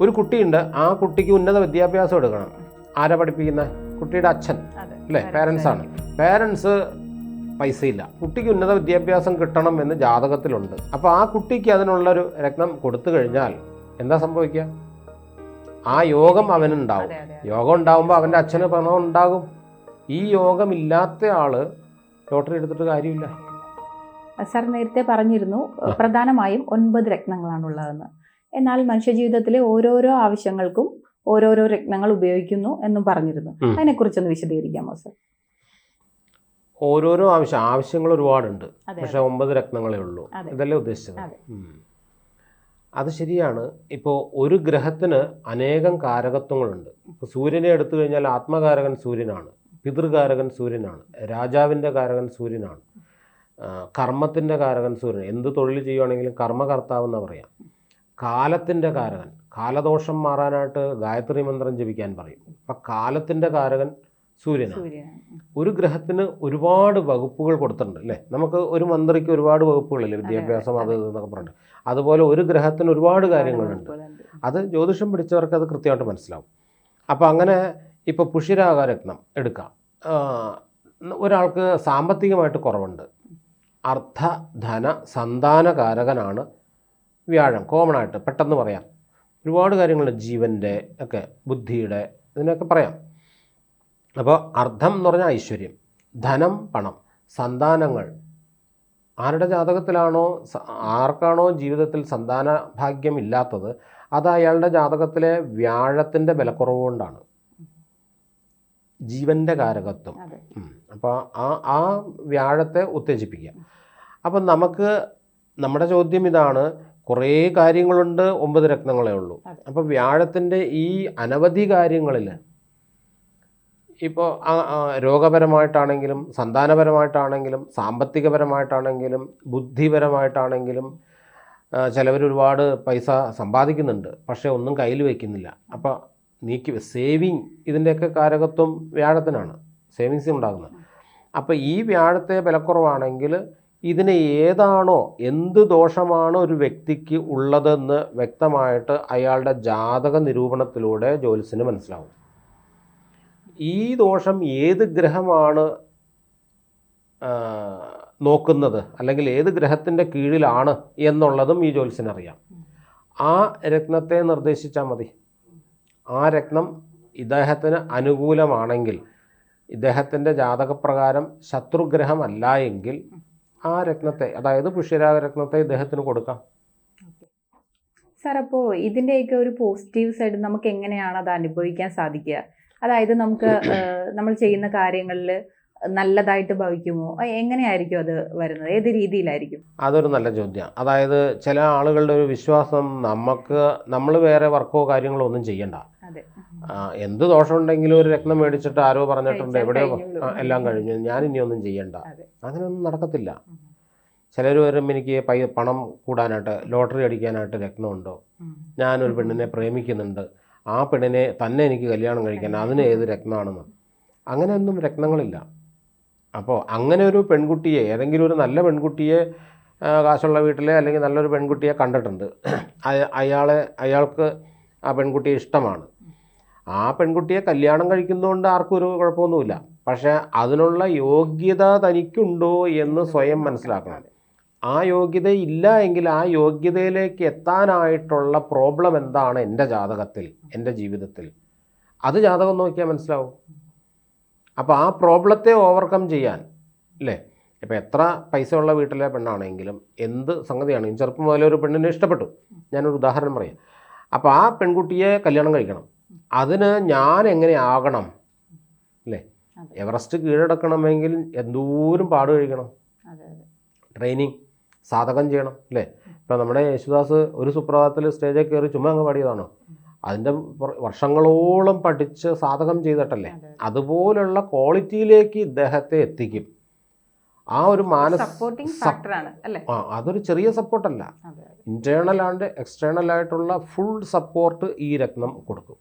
ഒരു കുട്ടിയുണ്ട് ആ കുട്ടിക്ക് ഉന്നത വിദ്യാഭ്യാസം എടുക്കണം. ആരാ പഠിപ്പിക്കുന്ന? കുട്ടിയുടെ അച്ഛൻ അല്ലേ? പേരൻസ് ആണ്. പേരൻസ് പൈസയില്ല. കുട്ടിക്ക് ഉന്നത വിദ്യാഭ്യാസം കിട്ടണം എന്ന് ജാതകത്തിലുണ്ട്. അപ്പോൾ ആ കുട്ടിക്ക് അതിനുള്ളൊരു രത്നം കൊടുത്തു കഴിഞ്ഞാൽ എന്താ സംഭവിക്കുക ആ യോഗം അവനുണ്ടാവും. യോഗം ഉണ്ടാവുമ്പോൾ അവന്റെ അച്ഛന് പണം ഉണ്ടാകും. ഈ യോഗമില്ലാത്ത ആൾ ലോട്ടറി എടുത്തിട്ട് കാര്യമില്ല. സാർ നേരത്തെ പറഞ്ഞിരുന്നു പ്രധാനമായും ഒൻപത് രത്നങ്ങളാണുള്ളതെന്ന്. എന്നാൽ മനുഷ്യജീവിതത്തിലെ ഓരോരോ ആവശ്യങ്ങൾക്കും ഓരോരോ രത്നങ്ങൾ ഉപയോഗിക്കുന്നു എന്നും പറഞ്ഞിരുന്നു. അതിനെക്കുറിച്ചൊന്ന് വിശദീകരിക്കാമോ സർ? ഓരോരോ ആവശ്യം ആവശ്യങ്ങൾ ഒരുപാടുണ്ട്. പക്ഷെ ഒമ്പത് രത്നങ്ങളേ ഉള്ളൂ. ഇതല്ലേ ഉദ്ദേശിച്ചത്? അത്. ശരിയാണ്. ഇപ്പോൾ ഒരു ഗ്രഹത്തിന് അനേകം കാരകത്വങ്ങളുണ്ട്. ഇപ്പോൾ സൂര്യനെ എടുത്തു കഴിഞ്ഞാൽ ആത്മകാരകൻ സൂര്യനാണ് പിതൃകാരകൻ സൂര്യനാണ് രാജാവിന്റെ കാരകൻ സൂര്യനാണ് കർമ്മത്തിന്റെ കാരകൻ സൂര്യൻ എന്ത് തൊഴിൽ ചെയ്യുവാണെങ്കിലും കർമ്മകർത്താവ് എന്ന് പറയാം. കാലത്തിന്റെ കാരകൻ കാലദോഷം മാറാനായിട്ട് ഗായത്രി മന്ത്രം ജപിക്കാൻ പറയും. അപ്പം കാലത്തിന്റെ കാരകൻ സൂര്യനാണ്. ഒരു ഗ്രഹത്തിന് ഒരുപാട് വകുപ്പുകൾ കൊടുത്തിട്ടുണ്ട് അല്ലേ? നമുക്ക് ഒരു മന്ത്രിക്ക് ഒരുപാട് വകുപ്പുകളില്ലേ? വിദ്യാഭ്യാസം അത്. എന്നൊക്കെ പറഞ്ഞിട്ട്. അതുപോലെ ഒരു ഗ്രഹത്തിന് ഒരുപാട് കാര്യങ്ങളുണ്ട്. അത് ജ്യോതിഷം പിടിച്ചവർക്ക് അത് കൃത്യമായിട്ട് മനസ്സിലാവും. അപ്പോൾ അങ്ങനെ ഇപ്പോൾ പുഷിരാകാരത്നം എടുക്കാം. ഒരാൾക്ക് സാമ്പത്തികമായിട്ട് കുറവുണ്ട്. അർത്ഥ ധന സന്താനകാരകനാണ് വ്യാഴം കോമൺ ആയിട്ട് പെട്ടെന്ന് പറയാം. ഒരുപാട് കാര്യങ്ങളുണ്ട് ജീവന്റെ ഒക്കെ ബുദ്ധിയുടെ ഇതിനൊക്കെ പറയാം. അപ്പോൾ അർത്ഥം എന്ന് പറഞ്ഞാൽ ഐശ്വര്യം ധനം പണം സന്താനങ്ങൾ. ആരുടെ ജാതകത്തിലാണോ ആർക്കാണോ ജീവിതത്തിൽ സന്താന ഭാഗ്യം ഇല്ലാത്തത് അത് അയാളുടെ ജാതകത്തിലെ വ്യാഴത്തിന്റെ ബലക്കുറവ് കൊണ്ടാണ്. ജീവന്റെ കാരകത്വം. അപ്പോൾ ആ ആ വ്യാഴത്തെ ഉത്തേജിപ്പിക്കുക. അപ്പം നമുക്ക് നമ്മുടെ ചോദ്യം ഇതാണ് കുറേ കാര്യങ്ങളുണ്ട് ഒമ്പത് രത്നങ്ങളേ ഉള്ളൂ. അപ്പം അപ്പോൾ വ്യാഴത്തിന്റെ ഈ അനവധി കാര്യങ്ങളിൽ ഇപ്പോൾ രോഗപരമായിട്ടാണെങ്കിലും സന്താനപരമായിട്ടാണെങ്കിലും സാമ്പത്തികപരമായിട്ടാണെങ്കിലും ബുദ്ധിപരമായിട്ടാണെങ്കിലും ചിലവർ ഒരുപാട് പൈസ സമ്പാദിക്കുന്നുണ്ട്. പക്ഷേ ഒന്നും കയ്യിൽ വയ്ക്കുന്നില്ല അപ്പോൾ നീക്കി സേവിങ് ഇതിന്റെയൊക്കെ കാരകത്വം വ്യാഴത്തിനാണ്. സേവിങ്സ് ഉണ്ടാകുന്നത് അപ്പോൾ ഈ വ്യാഴത്തെ ബലക്കുറവാണെങ്കിൽ ഇതിന് ഏതാണോ എന്ത് ദോഷമാണോ ഒരു വ്യക്തിക്ക് ഉള്ളതെന്ന് വ്യക്തമായിട്ട് അയാളുടെ ജാതക നിരൂപണത്തിലൂടെ ജ്യോത്സ്യന് മനസ്സിലാവും. ഈ ദോഷം ഏത് ഗ്രഹമാണ് നോക്കുന്നത് അല്ലെങ്കിൽ ഏത് ഗ്രഹത്തിന്റെ കീഴിലാണ് എന്നുള്ളതും ഈ ജ്യോത്സ്യനറിയാം ആ രത്നത്തെ നിർദ്ദേശിച്ചാൽ മതി. ആ രത്നം ഇദ്ദേഹത്തിന് അനുകൂലമാണെങ്കിൽ ഇദ്ദേഹത്തിന്റെ ജാതകപ്രകാരം ശത്രുഗ്രഹമല്ല എങ്കിൽ ആ രത്നത്തെ അതായത് പുഷ്യരാഗ രത്നത്തെ ഇദ്ദേഹത്തിന് കൊടുക്കാം. സാർ അപ്പോൾ ഇതിന്റെയൊക്കെ ഒരു പോസിറ്റീവ് സൈഡ് നമുക്ക് എങ്ങനെയാണ് അത് അനുഭവിക്കാൻ സാധിക്കുക? അതായത് നമുക്ക് നമ്മൾ ചെയ്യുന്ന കാര്യങ്ങളിൽ നല്ലതായിട്ട് ഭവിക്കുമോ? എങ്ങനെയായിരിക്കും അത് വരുന്നത്? ഏത് രീതിയിലായിരിക്കും? അതൊരു നല്ല ചോദ്യം. അതായത് ചില ആളുകളുടെ ഒരു വിശ്വാസം നമുക്ക് നമ്മൾ വേറെ വർക്കോ കാര്യങ്ങളോ ഒന്നും ചെയ്യണ്ട. എന്ത് ദോഷമുണ്ടെങ്കിലും ഒരു രക്തം മേടിച്ചിട്ട് ആരോ പറഞ്ഞിട്ടുണ്ട് എവിടെയോ എല്ലാം കഴിഞ്ഞു. ഞാൻ ഇനി ഒന്നും ചെയ്യണ്ട. അങ്ങനെയൊന്നും നടക്കത്തില്ല. ചിലർ വരും എനിക്ക് പൈ പണം കൂടാനായിട്ട് ലോട്ടറി അടിക്കാനായിട്ട് രത്നമുണ്ടോ. ഞാനൊരു പെണ്ണിനെ പ്രേമിക്കുന്നുണ്ട്. ആ പെണ്ണിനെ തന്നെ എനിക്ക് കല്യാണം കഴിക്കാൻ അതിന് ഏത് രത്നമാണെന്ന്. അങ്ങനെയൊന്നും രത്നങ്ങളില്ല. അപ്പോൾ അങ്ങനെ ഒരു പെൺകുട്ടിയെ ഏതെങ്കിലും ഒരു നല്ല പെൺകുട്ടിയെ കാശുള്ള വീട്ടിലെ അല്ലെങ്കിൽ നല്ലൊരു പെൺകുട്ടിയെ കണ്ടിട്ടുണ്ട്. അയാളെ അയാൾക്ക് ആ പെൺകുട്ടിയെ ഇഷ്ടമാണ്. ആ പെൺകുട്ടിയെ കല്യാണം കഴിക്കുന്നതുകൊണ്ട് ആർക്കും ഒരു കുഴപ്പമൊന്നുമില്ല. പക്ഷേ അതിനുള്ള യോഗ്യത തനിക്കുണ്ടോ എന്ന് സ്വയം മനസ്സിലാക്കണം. ആ യോഗ്യത ഇല്ല എങ്കിൽ ആ യോഗ്യതയിലേക്ക് എത്താനായിട്ടുള്ള പ്രോബ്ലം എന്താണ് എന്റെ ജാതകത്തിൽ എന്റെ ജീവിതത്തിൽ? അത് ജാതകം നോക്കിയാൽ മനസ്സിലാവും. അപ്പോൾ ആ പ്രോബ്ലത്തെ ഓവർകം ചെയ്യാൻ അല്ലേ? ഇപ്പോൾ എത്ര പൈസ ഉള്ള വീട്ടിലെ പെണ്ണാണെങ്കിലും എന്ത് സംഗതിയാണെങ്കിലും ചെറുപ്പം മുതലേ ഒരു പെണ്ണിനെ ഇഷ്ടപ്പെട്ടു. ഞാനൊരു ഉദാഹരണം പറയാം. അപ്പോൾ ആ പെൺകുട്ടിയെ കല്യാണം കഴിക്കണം. അതിന് ഞാൻ എങ്ങനെ ആകണം? അല്ലേ? എവറസ്റ്റ് കീഴടക്കണമെങ്കിൽ എന്തോരം പാട് കഴിക്കണം? ട്രെയിനിങ് സാധകം ചെയ്യണം അല്ലേ? ഇപ്പം നമ്മുടെ യേശുദാസ് ഒരു സുപ്രഭാതത്തിൽ സ്റ്റേജിൽ കയറി ചുമ്മാ അങ്ങ് പാടിയതാണോ? അതിന്റെ വർഷങ്ങളോളം പഠിച്ച് സാധകം ചെയ്തിട്ടല്ലേ? അതുപോലുള്ള ക്വാളിറ്റിയിലേക്ക് ഇദ്ദേഹത്തെ എത്തിക്കും. ആ ഒരു മാനസ് ആ അതൊരു ചെറിയ സപ്പോർട്ടല്ല ഇന്റേർണൽ ആൻഡ് എക്സ്റ്റേണൽ ആയിട്ടുള്ള ഫുൾ സപ്പോർട്ട് ഈ രത്നം കൊടുക്കും.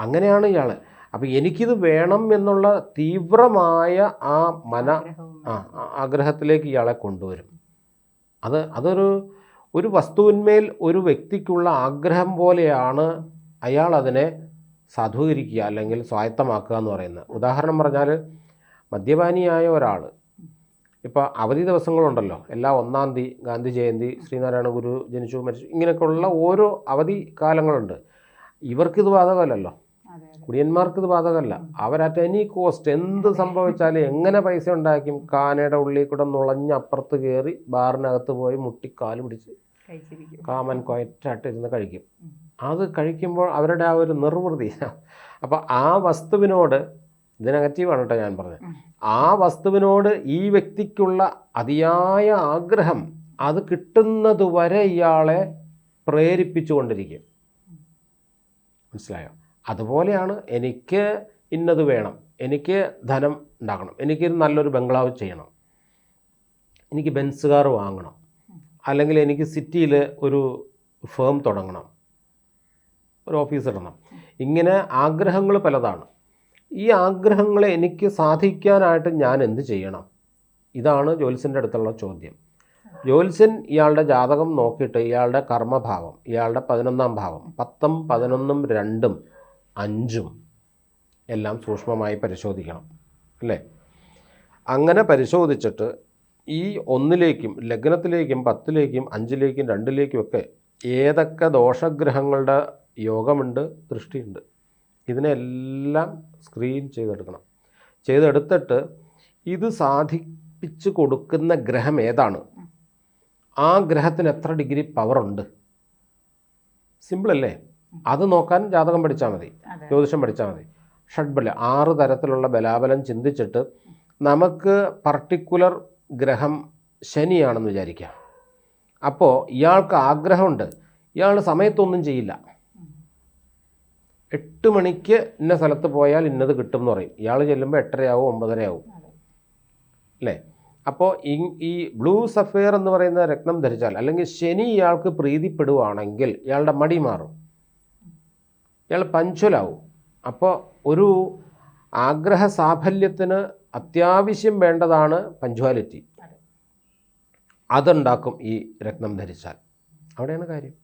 അങ്ങനെയാണ് ഇയാൾ അപ്പോൾ എനിക്കിത് വേണം എന്നുള്ള തീവ്രമായ ആ മന ആ ആഗ്രഹത്തിലേക്ക് ഇയാളെ കൊണ്ടുവരും. അത് അതൊരു ഒരു വസ്തുവിന്മേൽ ഒരു വ്യക്തിക്കുള്ള ആഗ്രഹം പോലെയാണ് അയാൾ അതിനെ സാധൂകരിക്കുക അല്ലെങ്കിൽ സ്വായത്തമാക്കുക എന്ന് പറയുന്നത്. ഉദാഹരണം പറഞ്ഞാൽ മദ്യപാനിയായ ഒരാൾ ഇപ്പോൾ അവധി ദിവസങ്ങളുണ്ടല്ലോ. എല്ലാ ഒന്നാം തീയതി ഗാന്ധി ജയന്തി ശ്രീനാരായണ ഗുരു ജനിച്ചു മരിച്ചു ഇങ്ങനെയൊക്കെയുള്ള ഓരോ അവധി കാലങ്ങളുണ്ട്. ഇവർക്കിത് ബാധകമല്ലല്ലോ. കുടിയന്മാർക്ക് ഇത് ബാധകമല്ല. അവരറ്റ് എനി കോസ്റ്റ് എന്ത് സംഭവിച്ചാലും എങ്ങനെ പൈസ ഉണ്ടാക്കും കാനയുടെ ഉള്ളിൽ കൂടെ നുളഞ്ഞ് അപ്പുറത്ത് കയറി ബാറിനകത്ത് പോയി മുട്ടിക്കാൽ പിടിച്ച് കാമൻ കൊയറ്റായിട്ടിരുന്ന് കഴിക്കും. അത് കഴിക്കുമ്പോൾ അവരുടെ ആ ഒരു നിർവൃതി. അപ്പോൾ ആ വസ്തുവിനോട് ഇത് നെഗറ്റീവാണ് കേട്ടോ ഞാൻ പറഞ്ഞത്. ആ വസ്തുവിനോട് ഈ വ്യക്തിക്കുള്ള അതിയായ ആഗ്രഹം അത് കിട്ടുന്നതുവരെ ഇയാളെ പ്രേരിപ്പിച്ചുകൊണ്ടിരിക്കും. മനസ്സിലായോ? അതുപോലെയാണ് എനിക്ക് ഇന്നത് വേണം. എനിക്ക് ധനം ഉണ്ടാക്കണം എനിക്ക് നല്ലൊരു ബംഗ്ലാവ് ചെയ്യണം. എനിക്ക് ബെൻസ് കാർ വാങ്ങണം. അല്ലെങ്കിൽ എനിക്ക് സിറ്റിയിൽ ഒരു ഫേം തുടങ്ങണം. ഒരു ഓഫീസ് ഇടണം. ഇങ്ങനെ ആഗ്രഹങ്ങൾ പലതാണ്. ഈ ആഗ്രഹങ്ങളെ എനിക്ക് സാധിക്കാനായിട്ട് ഞാൻ എന്ത് ചെയ്യണം? ഇതാണ് ജ്യോത്സ്യന്റെ അടുത്തുള്ള ചോദ്യം. ജ്യോത്സ്യൻ ഇയാളുടെ ജാതകം നോക്കിയിട്ട് ഇയാളുടെ കർമ്മഭാവം ഇയാളുടെ പതിനൊന്നാം ഭാവം പത്തും പതിനൊന്നും രണ്ടും അഞ്ചും എല്ലാം സൂക്ഷ്മമായി പരിശോധിക്കണം അല്ലേ? അങ്ങനെ പരിശോധിച്ചിട്ട് ഈ ഒന്നിലേക്കും ലഗ്നത്തിലേക്കും പത്തിലേക്കും അഞ്ചിലേക്കും രണ്ടിലേക്കും ഒക്കെ ഏതൊക്കെ ദോഷഗ്രഹങ്ങളുടെ യോഗമുണ്ട് ദൃഷ്ടിയുണ്ട് ഇതിനെല്ലാം സ്ക്രീൻ ചെയ്തെടുക്കണം. ചെയ്തെടുത്തിട്ട് ഇത് സാധിപ്പിച്ച് കൊടുക്കുന്ന ഗ്രഹം ഏതാണ്? ആ ഗ്രഹത്തിന് എത്ര ഡിഗ്രി പവറുണ്ട് സിമ്പിളല്ലേ അത് നോക്കാൻ ജാതകം പഠിച്ചാൽ മതി. ജ്യോതിഷം പഠിച്ചാൽ മതി. ഷഡ്ബല ആറ് തരത്തിലുള്ള ബലാബലം ചിന്തിച്ചിട്ട് നമുക്ക് പർട്ടിക്കുലർ ഗ്രഹം ശനിയാണെന്ന് വിചാരിക്കാം. അപ്പോൾ ഇയാൾക്ക് ആഗ്രഹമുണ്ട്. ഇയാൾ സമയത്തൊന്നും ചെയ്യില്ല. എട്ട് മണിക്ക് ഇന്ന സ്ഥലത്ത് പോയാൽ ഇന്നത് കിട്ടും എന്ന് പറയും. ഇയാൾ ചെല്ലുമ്പോൾ എട്ടരയാവും ഒമ്പതരയാവും. അല്ലേ? അപ്പോൾ ഈ ഈ ബ്ലൂ സഫയർ എന്ന് പറയുന്ന രത്നം ധരിച്ചാൽ അല്ലെങ്കിൽ ശനി ഇയാൾക്ക് പ്രീതിപ്പെടുവാണെങ്കിൽ ഇയാളുടെ മടി മാറും. ഇയാൾ പഞ്ച്വലാവും അപ്പോൾ ഒരു ആഗ്രഹ സാഫല്യത്തിന് അത്യാവശ്യം വേണ്ടതാണ് പഞ്ച്വാലിറ്റി. അതെ. അതുണ്ടാക്കും ഈ രക്തം ധരിച്ചാൽ. അവിടെയാണ് കാര്യം.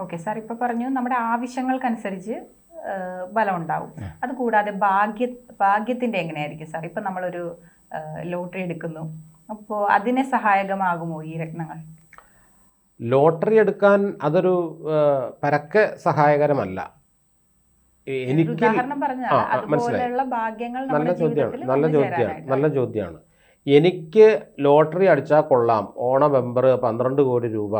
ഓക്കെ സാർ ഇപ്പൊ പറഞ്ഞു നമ്മുടെ ആവശ്യങ്ങൾക്കനുസരിച്ച് ബലം ഉണ്ടാവും അത് കൂടാതെ ഭാഗ്യ ഭാഗ്യത്തിന്റെ എങ്ങനെയായിരിക്കും സാർ? ഇപ്പൊ നമ്മളൊരു ലോട്ടറി എടുക്കുന്നു. അപ്പോൾ അതിനെ സഹായകമാകുമോ ഈ രത്നങ്ങൾ? ലോട്ടറി എടുക്കാൻ അതൊരു പരക്കെ സഹായകരമല്ല. എനിക്ക് മനസ്സിലായി. നല്ല ചോദ്യമാണ് നല്ല ചോദ്യമാണ് നല്ല ചോദ്യമാണ് എനിക്ക് ലോട്ടറി അടിച്ചാൽ കൊള്ളാം. ഓണ ബെമ്പർ പന്ത്രണ്ട് കോടി രൂപ.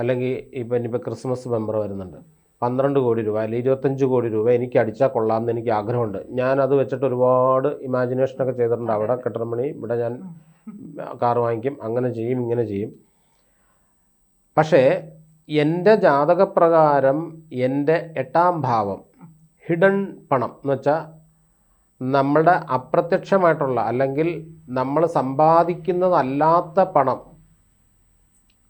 അല്ലെങ്കിൽ ഇപ്പം ഇനിയിപ്പോൾ ക്രിസ്മസ് ബെമ്പർ വരുന്നുണ്ട്. പന്ത്രണ്ട് കോടി രൂപ അല്ലെങ്കിൽ ഇരുപത്തഞ്ച് കോടി രൂപ എനിക്ക് അടിച്ചാൽ കൊള്ളാം എന്ന് എനിക്ക് ആഗ്രഹമുണ്ട്. ഞാൻ അത് വെച്ചിട്ട് ഒരുപാട് ഇമാജിനേഷനൊക്കെ ചെയ്തിട്ടുണ്ട്. അവിടെ കെട്ടിടമണി ഇവിടെ ഞാൻ കാർ വാങ്ങിക്കും. അങ്ങനെ ചെയ്യും ഇങ്ങനെ ചെയ്യും. പക്ഷേ എന്റെ ജാതകപ്രകാരം എന്റെ എട്ടാം ഭാവം ഹിഡൻ പണം എന്ന് വെച്ചാൽ നമ്മുടെ അപ്രത്യക്ഷമായിട്ടുള്ള അല്ലെങ്കിൽ നമ്മൾ സമ്പാദിക്കുന്നതല്ലാത്ത പണം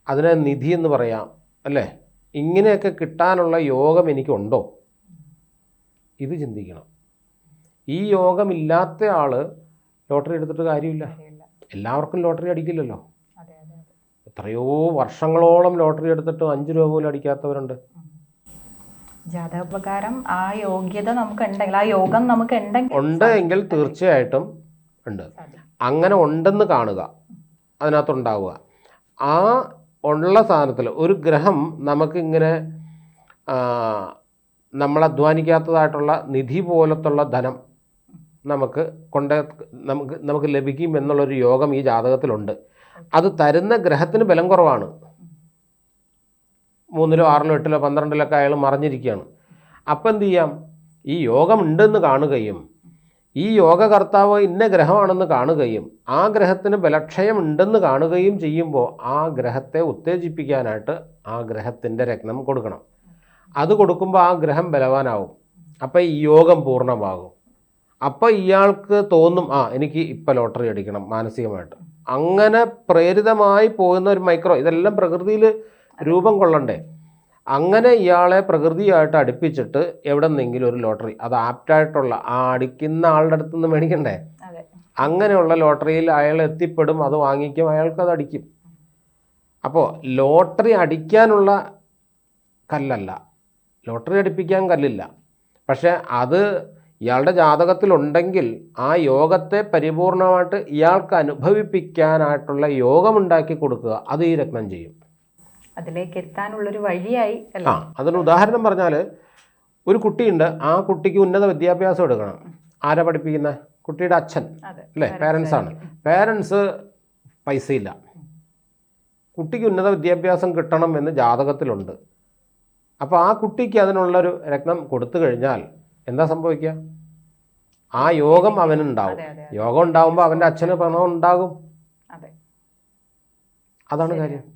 അതിനെ നിധി എന്ന് പറയാം അല്ലേ? ഇങ്ങനെയൊക്കെ കിട്ടാനുള്ള യോഗം എനിക്കുണ്ടോ? ഇത് ചിന്തിക്കണം. ഈ യോഗമില്ലാത്ത ആൾ ലോട്ടറി എടുത്തിട്ട് കാര്യമില്ല. എല്ലാവർക്കും ലോട്ടറി അടിക്കില്ലല്ലോ. എത്രയോ വർഷങ്ങളോളം ലോട്ടറി എടുത്തിട്ട് അഞ്ച് രൂപ പോലും അടിക്കാത്തവരുണ്ട്. ജാതകപ്രകാരം ആ യോഗ്യത നമുക്ക് ഉണ്ടെങ്കിൽ ആ യോഗം നമുക്ക് ഉണ്ടെങ്കിൽ ഉണ്ട് എങ്കിൽ തീർച്ചയായിട്ടും ഉണ്ട്. അങ്ങനെ ഉണ്ടെന്ന് കാണുക അതിനകത്തുണ്ടാവുക. ആ ഉള്ള സാധനത്തിൽ ഒരു ഗ്രഹം നമുക്കിങ്ങനെ നമ്മൾ അധ്വാനിക്കാത്തതായിട്ടുള്ള നിധി പോലത്തുള്ള ധനം നമുക്ക് കൊണ്ട് നമുക്ക് നമുക്ക് ലഭിക്കും എന്നുള്ളൊരു യോഗം ഈ ജാതകത്തിലുണ്ട്. അത് തരുന്ന ഗ്രഹത്തിന് ബലം കുറവാണ്. മൂന്നിലോ ആറിലോ എട്ടിലോ പന്ത്രണ്ടിലോ ഒക്കെ അയാൾ മറിഞ്ഞിരിക്കുകയാണ്. അപ്പം എന്ത് ചെയ്യാം? ഈ യോഗം ഉണ്ടെന്ന് കാണുകയും ഈ യോഗകർത്താവ് ഇന്ന ഗ്രഹമാണെന്ന് കാണുകയും ആ ഗ്രഹത്തിന് ബലക്ഷയം ഉണ്ടെന്ന് കാണുകയും ചെയ്യുമ്പോൾ ആ ഗ്രഹത്തെ ഉത്തേജിപ്പിക്കാനായിട്ട് ആ ഗ്രഹത്തിന്റെ രത്നം കൊടുക്കണം. അത് കൊടുക്കുമ്പോൾ ആ ഗ്രഹം ബലവാനാവും. അപ്പോൾ ഈ യോഗം പൂർണമാകും. അപ്പോൾ ഇയാൾക്ക് തോന്നും ആ എനിക്ക് ഇപ്പം ലോട്ടറി അടിക്കണം മാനസികമായിട്ട്. അങ്ങനെ പ്രേരിതമായി പോകുന്ന ഒരു മൈക്രോ ഇതെല്ലാം പ്രകൃതിയിൽ രൂപം കൊള്ളണ്ടേ. അങ്ങനെ ഇയാളെ പ്രകൃതിയായിട്ട് അടുപ്പിച്ചിട്ട് എവിടെ നിന്നെങ്കിലും ഒരു ലോട്ടറി അത് ആപ്റ്റായിട്ടുള്ള ആ അടിക്കുന്ന ആളുടെ അടുത്ത് നിന്ന് മേടിക്കണ്ടേ അങ്ങനെയുള്ള ലോട്ടറിയിൽ അയാൾ എത്തിപ്പെടും അത് വാങ്ങിക്കും അയാൾക്ക് അത് അടിക്കും. അപ്പോൾ ലോട്ടറി അടിക്കാനുള്ള കല്ലല്ല. ലോട്ടറി അടിപ്പിക്കാൻ കല്ലില്ല. പക്ഷേ അത് ഇയാളുടെ ജാതകത്തിലുണ്ടെങ്കിൽ ആ യോഗത്തെ പരിപൂർണമായിട്ട് ഇയാൾക്ക് അനുഭവിപ്പിക്കാനായിട്ടുള്ള യോഗമുണ്ടാക്കി കൊടുക്കുക അത് ഈ രത്നം ചെയ്യും. അതിലേക്ക് എത്താനുള്ളൊരു വഴിയായി അല്ല? അതിന് ഉദാഹരണം പറഞ്ഞാൽ ഒരു കുട്ടിയുണ്ട് ആ കുട്ടിക്ക് ഉന്നത വിദ്യാഭ്യാസം എടുക്കണം. ആരാ പഠിപ്പിക്കുന്ന? കുട്ടിയുടെ അച്ഛൻ അല്ലേ? പേരൻസ് ആണ്. പൈസ പൈസയില്ല. കുട്ടിക്ക് ഉന്നത വിദ്യാഭ്യാസം കിട്ടണം എന്ന് ജാതകത്തിലുണ്ട്. അപ്പോൾ ആ കുട്ടിക്ക് അതിനുള്ളൊരു രത്നം കൊടുത്തു കഴിഞ്ഞാൽ എന്താ സംഭവിക്കുക? ആ യോഗം അവനുണ്ടാവും. യോഗം ഉണ്ടാവുമ്പോൾ അവന്റെ അച്ഛന് പണം ഉണ്ടാകും. അതെ. അതാണ് കാര്യം.